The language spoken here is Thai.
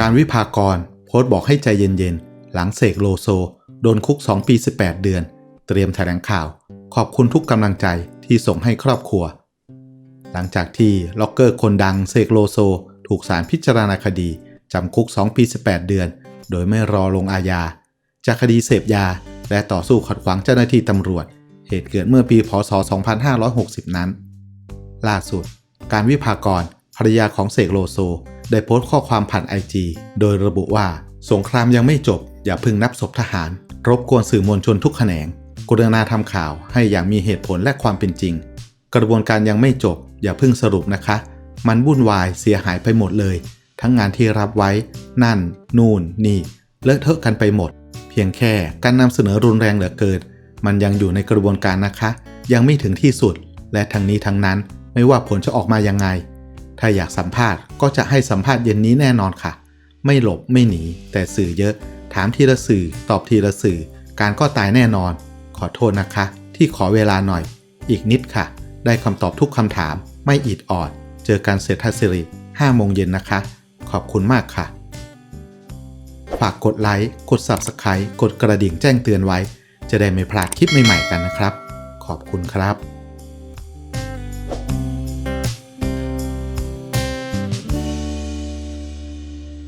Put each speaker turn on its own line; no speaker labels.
การวิพากรโพสต์บอกให้ใจเย็นๆ หลังเสกโลโซ โดนคุก 2 ปี 18 เดือน เตรียมแถลงข่าว ขอบคุณทุกกำลังใจที่ส่งให้ครอบครัว หลังจากที่ล็อกเกอร์คนดังเสกโลโซ ถูกศาลพิจารณาคดีจำคุก 2 ปี 18 เดือน โดยไม่รอลงอาญา จากคดีเสพยา และต่อสู้ขัดขวางเจ้าหน้าที่ตำรวจ เหตุเกิดเมื่อปีพศ 2560 นั้น ล่าสุด การวิพากรภรรยาของเสกโลโซ ได้โพสต์ข้อความผ่านไอจีโดยระบุว่า สงครามยังไม่จบ อย่าเพึ่งนับศพทหาร รบกวนสื่อมวลชนทุกแขนงกรุณาทำข่าวให้อย่างมีเหตุผลและความเป็นจริง กระบวนการยังไม่จบ อย่าเพิ่งสรุปนะคะ มันวุ่นวายเสียหายไปหมดเลย ทั้งงานที่รับไว้ นั่น นู่น นี่ เลอะเทอะกันไปหมด เพียงแค่การนำเสนอรุนแรงเหลือเกินมันยังอยู่ในกระบวนการนะคะ ยังไม่ถึงที่สุด และทั้งนี้ทั้งนั้นไม่ว่าผลจะออกมายังไง ถ้าอยากสัมภาษณ์ก็จะให้สัมภาษณ์เย็นนี้แน่นอนค่ะ ไม่หลบไม่หนี แต่สื่อเยอะ ถามทีละสื่อ ตอบทีละสื่อ การก็ตายแน่นอน ขอโทษนะคะ ที่ขอเวลาหน่อย อีกนิดค่ะ ได้คำตอบทุกคำถาม ไม่อิดออด เจอกันเสร็จทัศริ5โมงเย็นนะคะ ขอบคุณมากค่ะ ฝากกดไลค์ กด Subscribe กดกระดิ่งแจ้งเตือนไว้ จะได้ไม่พลาดคลิปใหม่ๆกันนะครับ ขอบคุณครับ